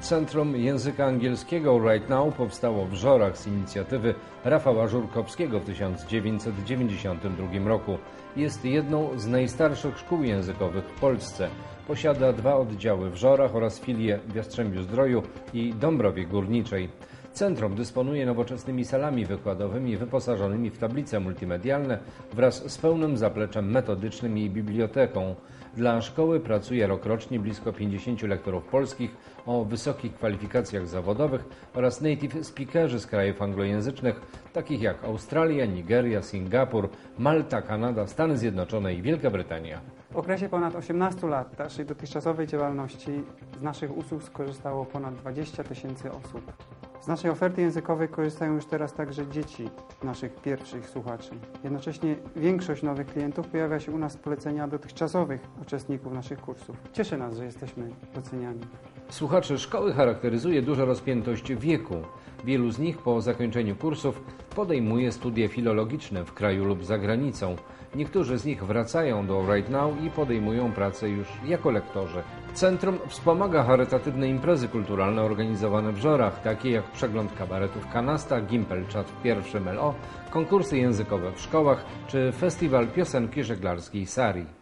Centrum Języka Angielskiego Right Now powstało w Żorach z inicjatywy Rafała Żurkowskiego w 1992 roku. Jest jedną z najstarszych szkół językowych w Polsce. Posiada dwa oddziały w Żorach oraz filię w Jastrzębiu Zdroju i Dąbrowie Górniczej. Centrum dysponuje nowoczesnymi salami wykładowymi wyposażonymi w tablice multimedialne wraz z pełnym zapleczem metodycznym i biblioteką. Dla szkoły pracuje rokrocznie blisko 50 lektorów polskich o wysokich kwalifikacjach zawodowych oraz native speakerzy z krajów anglojęzycznych, takich jak Australia, Nigeria, Singapur, Malta, Kanada, Stany Zjednoczone i Wielka Brytania. W okresie ponad 18 lat naszej dotychczasowej działalności z naszych usług skorzystało ponad 20 tysięcy osób. Z naszej oferty językowej korzystają już teraz także dzieci naszych pierwszych słuchaczy. Jednocześnie większość nowych klientów pojawia się u nas z polecenia dotychczasowych uczestników naszych kursów. Cieszy nas, że jesteśmy doceniani. Słuchaczy szkoły charakteryzuje duża rozpiętość wieku. Wielu z nich po zakończeniu kursów podejmuje studia filologiczne w kraju lub za granicą. Niektórzy z nich wracają do Right Now i podejmują pracę już jako lektorzy. Centrum wspomaga charytatywne imprezy kulturalne organizowane w Żorach, takie jak przegląd kabaretów Kanasta, Gimpel Czat w pierwszym LO, konkursy językowe w szkołach czy festiwal piosenki żeglarskiej Sari.